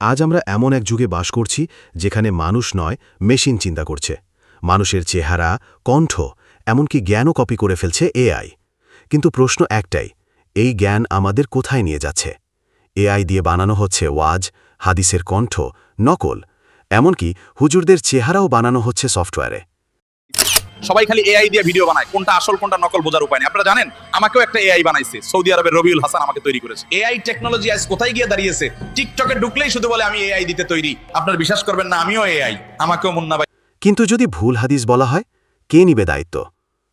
আজ আমরা এমন এক যুগে বাস করছি যেখানে মানুষ নয়, মেশিন চিন্তা করছে। মানুষের চেহারা, কণ্ঠ, এমনকি জ্ঞানও কপি করে ফেলছে এআই কিন্তু প্রশ্ন একটাই, এই জ্ঞান আমাদের কোথায় নিয়ে যাচ্ছে? এআই দিয়ে বানানো হচ্ছে ওয়াজ, হাদিসের কণ্ঠ, নকল। এমনকি হুজুরদের চেহারাও বানানো হচ্ছে সফটওয়্যারে। সবাই খালি এআই দিয়ে ভিডিও বানায়। কোনটা আসল, কোনটা নকল বোঝার উপায় নেই। আপনারা জানেন, আমাকেও একটা এআই বানাইছে। সৌদি আরবের রবিউল হাসান আমাকে তৈরি করেছে। এআই টেকনোলজি আজ কোথায় গিয়ে দাঁড়িয়েছে? টিকটকে ঢুকলেই শুধু বলে, আমি এআই দিতে তৈরি। আপনারা বিশ্বাস করবেন না, আমিও এআই আমাকেও মুন্না ভাই কিন্তু যদি ভুল হাদিস বলা হয়, কে নিবে দায়িত্ব?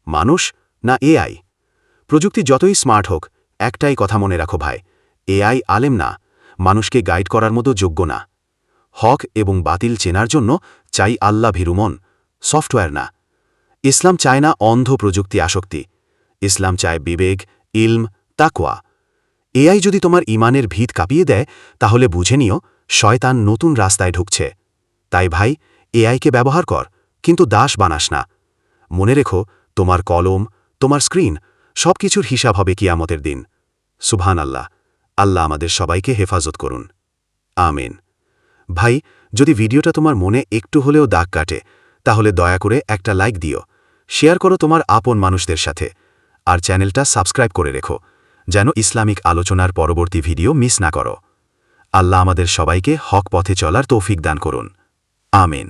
মানুষ না এআই প্রযুক্তি যতই স্মার্ট হোক, একটাই কথা মনে রাখো ভাই এআই আলেম না, মানুষকে গাইড করার মতো যোগ্য না। হক এবং বাতিল চেনার জন্য চাই আল্লাহ ভীরুমন সফটওয়্যার না। ইসলাম চায় না অন্ধ প্রযুক্তি আসক্তি। ইসলাম চায় বিবেক, ইলম, তাকওয়া। এআই যদি তোমার ইমানের ভিত কাঁপিয়ে দেয়, তাহলে বুঝে নিও, শয়তান নতুন রাস্তায় ঢুকছে। তাই ভাই এআইকে ব্যবহার কর, কিন্তু দাস বানাস না। মনে রেখো, তোমার কলম, তোমার স্ক্রিন সব কিছুর হিসাব হবে কিয়ামতের দিন। সুবহান আল্লাহ আল্লাহ আমাদের সবাইকে হেফাজত করুন। আমিন। ভাই, যদি ভিডিওটা তোমার মনে একটু হলেও দাগ কাটে, তাহলে দয়া করে একটা লাইক দিও। শেয়ার করো তোমার আপন মানুষদের সাথে আর চ্যানেলটা সাবস্ক্রাইব করে রেখো, যেন ইসলামিক আলোচনার পরবর্তী ভিডিও মিস না করো। আল্লাহ আমাদের সবাইকে হক পথে চলার তৌফিক দান করুন। আমিন।